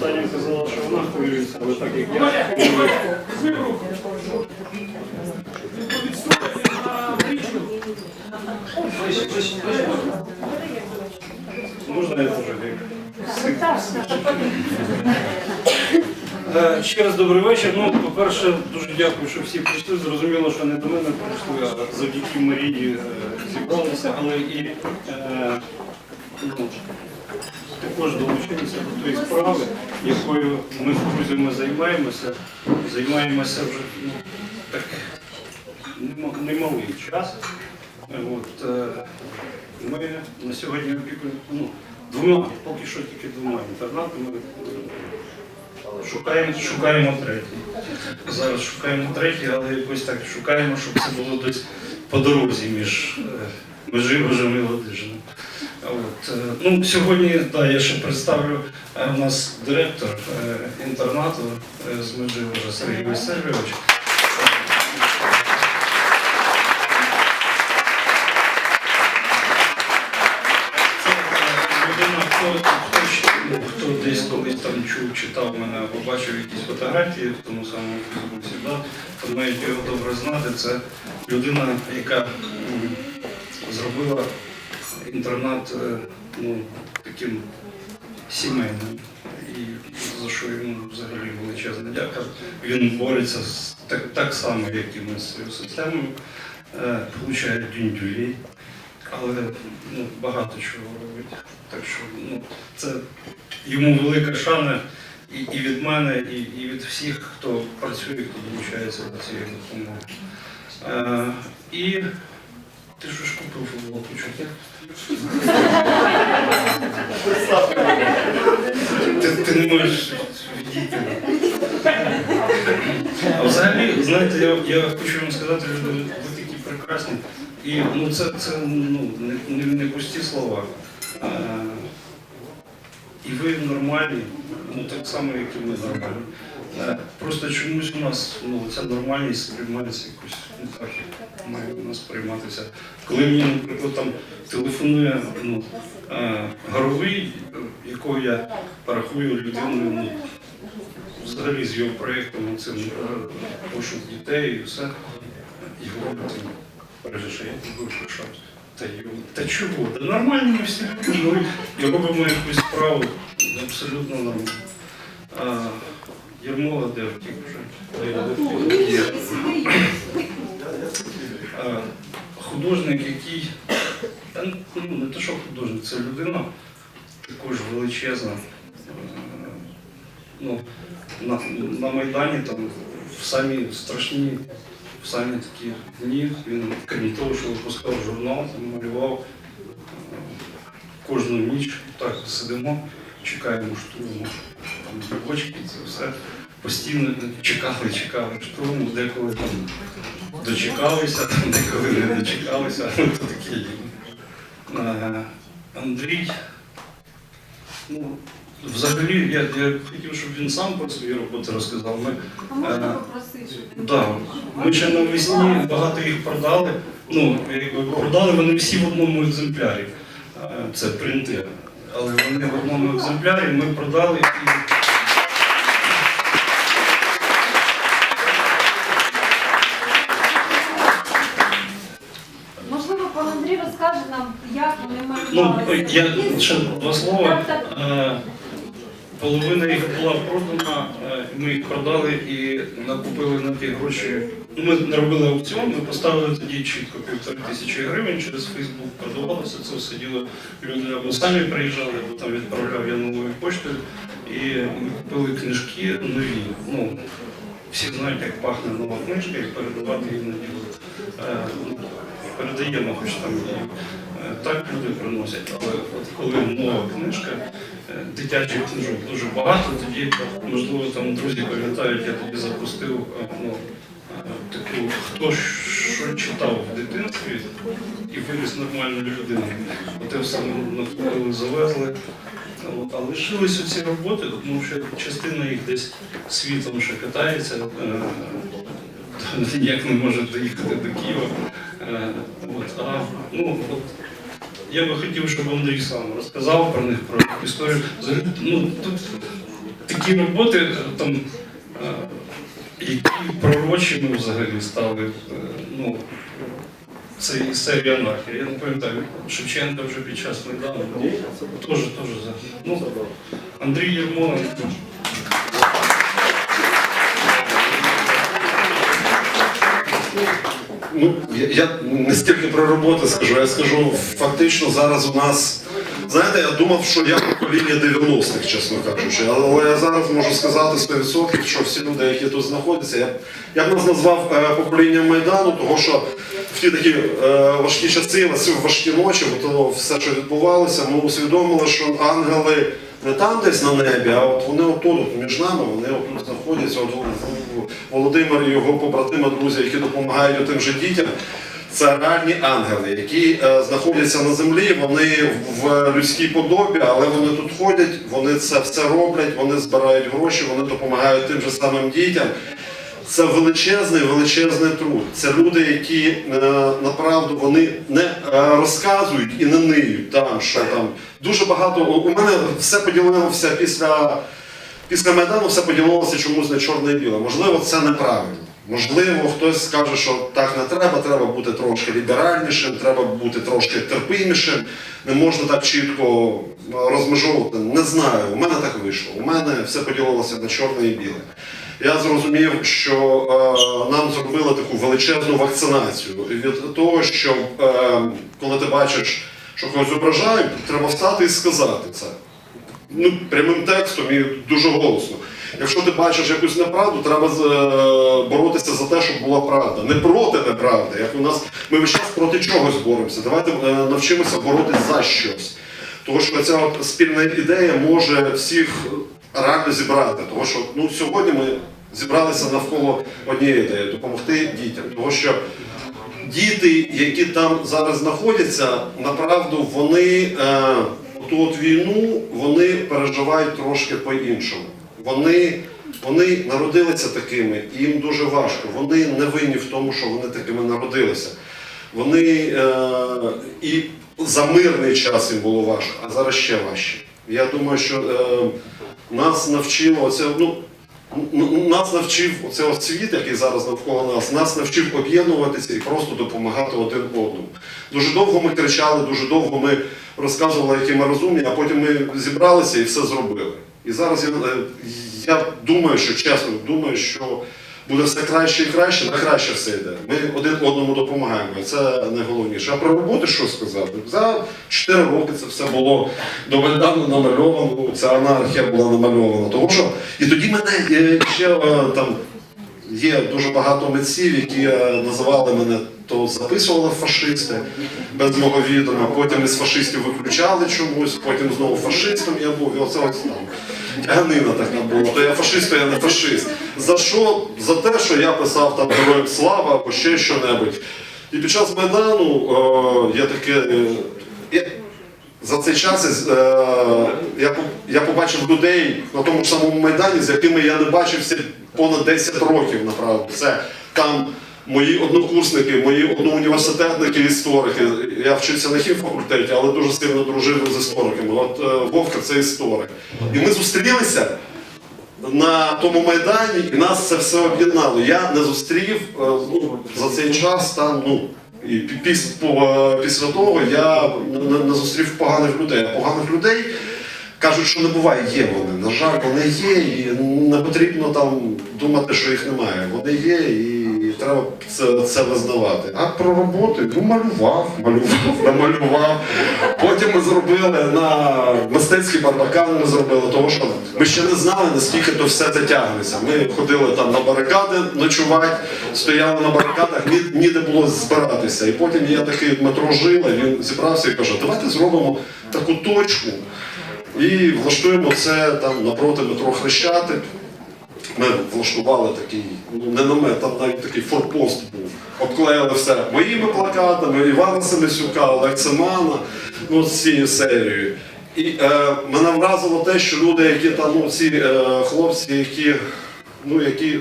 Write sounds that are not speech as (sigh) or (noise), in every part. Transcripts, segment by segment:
Таня казала, що вона хвилюється, але так як я. Можна я теж Ще раз добрий вечір. Ну, по-перше, дуже дякую, що всі прийшли. Зрозуміло, що не до мене прийшли, а завдяки Марії е, зібралися, але і е, ну, також долучилися до тої справи, якою ми з друзями займаємося. Займаємося вже ну, так немалий час. Е, От, е, ми на сьогодні опікуємо ну, двома, поки що тільки двома інтернатами. Е, Шукаємо, шукаємо третій. Зараз шукаємо третій, але якось так шукаємо, щоб це було десь по дорозі між е, Межигожем і Ладижином. От, е, ну, сьогодні да, я ще представлю е, у нас директор е, інтернату з Межигожа Сергій Васильович. Хто, ну, хто десь колись там чув, читав мене або бачив якісь фотографії в тому самому Фейсбуці, да, то мають його добре знати. Це людина, яка зробила інтернат е, ну, таким сімейним. І за що йому взагалі величезна дяка. Він бореться з, так, так само, як і ми з цією системою, е, получає дюндюлей, але ну, багато чого робить. Так що ну, це йому велика шана і, і від мене, і, і від всіх, хто працює, хто долучається до цієї допомоги. Е, і ти ж ж купив футболку, чого? Ти, не можеш відійти. А взагалі, знаєте, я, я хочу вам сказати, що ви, такі прекрасні. І ну, це, це ну, не, не, не пусті слова. А, і ви нормальні, ну так само, як і ми нормальні. Просто чомусь у нас ну, ця нормальність сприймається якось так, має у нас сприйматися. Коли мені, наприклад, там телефонує ну, е, горовий, якого я рахую людиною, ну, взагалі з його проєктом цим е, пошук дітей і все, бережи, що я пишав. Та, та чого? Та нормально ми всі люди, ну, і робимо якусь справу абсолютно нормально. А, Єрмола де втік вже? Є. А, Художник, який, ну, не те, що художник, це людина також величезна. Е, Ну, на, на Майдані там в самі страшні, в самі такі дні він, крім того, що випускав журнал, там малював е, кожну ніч так сидимо, чекаємо штурму, там бочки, це все. Постійно чекали, чекали штурму, деколи там дочекалися, там деколи не дочекалися, то таке є. Андрій, ну, взагалі, я, я хотів, щоб він сам про свої роботи розказав. Ми, А можна Е, попросити? Да. Ми ще навесні багато їх продали. Ну, продали вони всі в одному екземплярі. Е, Це принти. Але вони в одному екземплярі ми продали і. Ну, я ще два слова. Е, Половина їх була продана, е, ми їх продали і накупили на ті гроші. Ну, Ми не робили аукціон, ми поставили тоді чітко півтори тисячі гривень через Фейсбук, продавалося це все діло. Люди або самі приїжджали, або там відправляв я новою поштою. І ми купили книжки нові. Ну, всі знають, як пахне нова книжка, і передавати її на діло. Е, ну, Передаємо, хоч там е, так люди приносять, але от коли нова книжка, е, дитячих книжок дуже багато, тоді, можливо, там друзі пам'ятають, я тоді запустив е, ну, е, таку, хто що читав в дитинстві і виріс нормальною людиною. Оте все накупили, завезли. А лишились оці роботи, тому що частина їх десь світом ще катається, е, ніяк не може доїхати до Києва. Е, От, а, ну, от, я би хотів, щоб Андрій сам розказав про них, про історію. Ну, тут такі роботи е, там, е, які пророчими взагалі стали. е, Ну, це із серії анархія. Я не пам'ятаю, Шевченка вже під час Майдану. Теж, теж. Ну, Андрій Єрмоленко. Ну, я, не стільки про роботу скажу, я скажу, фактично зараз у нас. Знаєте, я думав, що я покоління 90-х, чесно кажучи, але я зараз можу сказати 100%, що всі люди, які тут знаходяться, я, я б нас назвав е, поколінням Майдану, тому що в ті такі е, важкі часи, в важкі ночі, бо то все, що відбувалося, ми усвідомили, що ангели не там десь на небі, а от вони отут, от між нами, вони отут знаходяться. От в- в- Володимир і його побратими, друзі, які допомагають тим же дітям. Це реальні ангели, які е, знаходяться на землі, вони в людській подобі, але вони тут ходять, вони це все роблять, вони збирають гроші, вони допомагають тим же самим дітям. Це величезний, величезний труд. Це люди, які е, направду вони не е, розказують і не ниють там, що там дуже багато. У мене все поділилося після, після Майдану, все поділилося чомусь на чорне і біле. Можливо, це неправильно. Можливо, хтось скаже, що так не треба, треба бути трошки ліберальнішим, треба бути трошки терпимішим, не можна так чітко е, розмежовувати. Не знаю, у мене так вийшло. У мене все поділилося на чорне і біле. Я зрозумів, що е, нам зробили таку величезну вакцинацію від того, що е, коли ти бачиш, що когось зображають, треба встати і сказати це. Ну, прямим текстом і дуже голосно. Якщо ти бачиш якусь неправду, треба е, боротися за те, щоб була правда. Не проти неправди. Як у нас ми весь час проти чогось боремося. Давайте е, навчимося боротися за щось. Тому що ця от спільна ідея може всіх реально зібрати. Тому що ну, сьогодні ми зібралися навколо однієї ідеї допомогти дітям. Тому що діти, які там зараз знаходяться, направду вони е, ту от війну вони переживають трошки по-іншому. Вони, вони народилися такими, і їм дуже важко. Вони не винні в тому, що вони такими народилися. Вони е, і за мирний час їм було важко, а зараз ще важче. Я думаю, що е, нас навчило це. ну, нас навчив оце ось світ, який зараз навколо нас, нас навчив об'єднуватися і просто допомагати один одному. Дуже довго ми кричали, дуже довго ми розказували, які ми розумні, а потім ми зібралися і все зробили. І зараз я, е, я думаю, що чесно, думаю, що буде все краще і краще, на краще все йде. Ми один одному допомагаємо. і Це найголовніше. А про роботи що сказати? За 4 роки це все було до Майдану намальовано, ця анархія була намальована. Тому що і тоді мене е, ще е, там є дуже багато митців, які е, називали мене, то записували фашисти без мого відома, потім із фашистів виключали чомусь, потім знову фашистом я був, і оце ось там. Тяганина така була, то я фашист, то я не фашист. За що? За те, що я писав там героям слава або ще що-небудь. І під час Майдану е, я таке. е, за цей час е, я, я побачив людей на тому ж самому Майдані, з якими я не бачився понад 10 років, направду. Це там мої однокурсники, мої одноуніверситетники, історики. Я вчився на хімфакультеті, але дуже сильно дружив з істориками. От е, Вовка це історик. І ми зустрілися на тому майдані, і нас це все об'єднало. Я не зустрів е, ну, за цей час там, ну. І е, після того я не зустрів поганих людей. А поганих людей кажуть, що не буває, є вони. На жаль, вони є, і не потрібно там думати, що їх немає. Вони є, і треба це, це визнавати. А про роботи ну малював, малював, (laughs) намалював. Потім ми зробили на мистецький барбакан, ми зробили, тому що ми ще не знали, наскільки то все затягнеться. Ми ходили там на барикади ночувати, стояли на барикадах, ні, ніде було збиратися. І потім є такий Дмитро Жила, він зібрався і каже, давайте зробимо таку точку і влаштуємо це там напроти метро Хрещатик. Ми влаштували такий, ну не намет, там навіть такий форпост був. Обклеїли все моїми плакатами, Івана Семисюка, Олексимана, ну з цією серією. І е, мене вразило те, що люди, які там, ну ці е, хлопці, які, ну які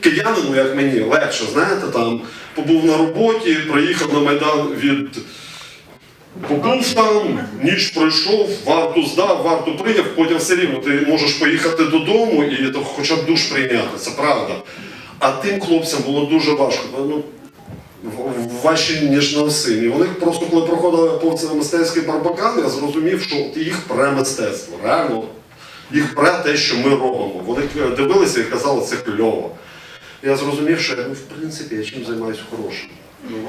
киянину, як мені, легше, знаєте, там побув на роботі, приїхав на Майдан від Побув там, ніч пройшов, варту здав, варту прийняв, потім все рівно ти можеш поїхати додому і хоча б душ прийняти, це правда. А тим хлопцям було дуже важко. Ну, важче, ніж на сині. Вони просто коли проходили повз мистецький барбакан, я зрозумів, що їх пре мистецтво. Реально, їх пре те, що ми робимо. Вони дивилися і казали, це кльово. Я зрозумів, що ну, в принципі, я чим займаюся хорошим. Ну, (laughs)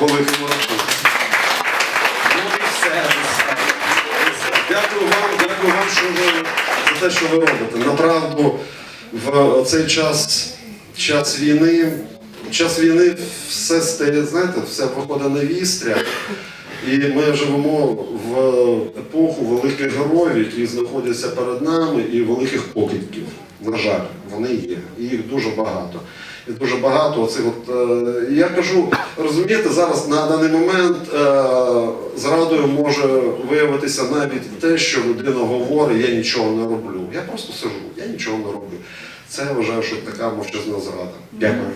по великому рахунку. Ну і все. Дякую вам, дякую вам, що ви за те, що ви робите. Направду, в цей час, час війни, час війни все стає, знаєте, все проходить на вістря. І ми живемо в епоху великих героїв, які знаходяться перед нами, і великих покидьків. На жаль, вони є. І їх дуже багато. І дуже багато оцих от. Е, я кажу, розумієте, зараз на даний момент е, зрадою може виявитися навіть те, що людина говорить, я нічого не роблю. Я просто сижу, я нічого не роблю. Це я вважаю, що така мовчазна зрада. Дякую.